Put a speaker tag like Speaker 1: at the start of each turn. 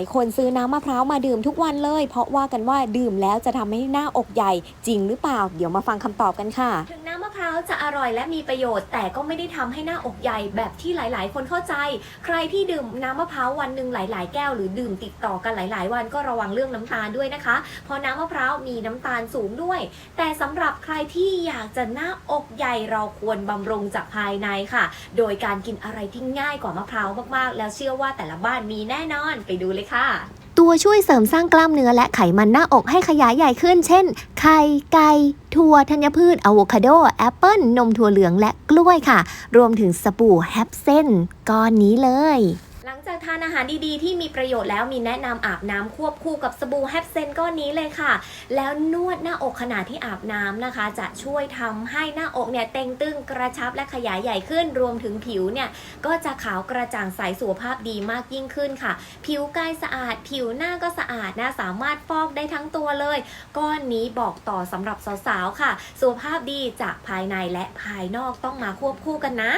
Speaker 1: ายคนซื้อน้ำมะพร้าวมาดื่มทุกวันเลย เพราะว่ากันว่าดื่มแล้วจะทำให้หน้าอกใหญ่จริงหรือเปล่า เดี๋ยวมาฟังคำตอบกันค่ะถึาวจะอร่อยและมีประโยชน์ แต่ก็ไม่ได้ทำให้หน้าอกใหญ่แบบที่หลาย ๆ คนเข้าใจ ใครที่ดื่มน้ำมะพร้าววันหนึ่งหลาย ๆ แก้วหรือดื่มติดต่อกันหลาย ๆ วันก็ระวังเรื่องน้ำตาลด้วยนะคะ เพราะน้ำมะพร้าวมีน้ำตาลสูงด้วย แต่สำหรับใครที่อยากจะหน้าอกใหญ่เราควรบำรุงจากภายในค่ะ โดยการกินอะไรที่ง่ายกว่ามะพร้าวมาก ๆ แล้วเชื่อว่าแต่ละบ้านมีแน่นอนไปดูเลยค่ะ ตัวช่วยเสริมสร้างกล้ามเนื้อและไขมันหน้าอกให้ขยายใหญ่ขึ้น เช่น ไข่ ไก่ ถั่ว ธัญพืช อะโวคาโด แอปเปิลนมถั่วเหลือง และกล้วยค่ะ รวมถึงสบู่แฮปเซนก้อนนี้เลย จากทานอาหารดีๆ ที่มีประโยชน์แล้วมีแนะนำอาบน้ำควบคู่กับสบู่แฮปเซนก้อนนี้เลยค่ะ แล้วนวดหน้าอกขณะที่อาบน้ำนะคะ จะช่วยทำให้หน้าอกเนี่ยเต่งตึงกระชับและขยายใหญ่ขึ้นรวมถึงผิวเนี่ยก็จะขาวกระจ่างใสสุขภาพดีมากยิ่งขึ้นค่ะ ผิวกายสะอาด ผิวหน้าก็สะอาดนะสามารถฟอกได้ทั้งตัวเลย ก้อนนี้บอกต่อสำหรับสาวๆค่ะสุขภาพดีจากภายในและภายนอกต้องมาควบคู่กันนะ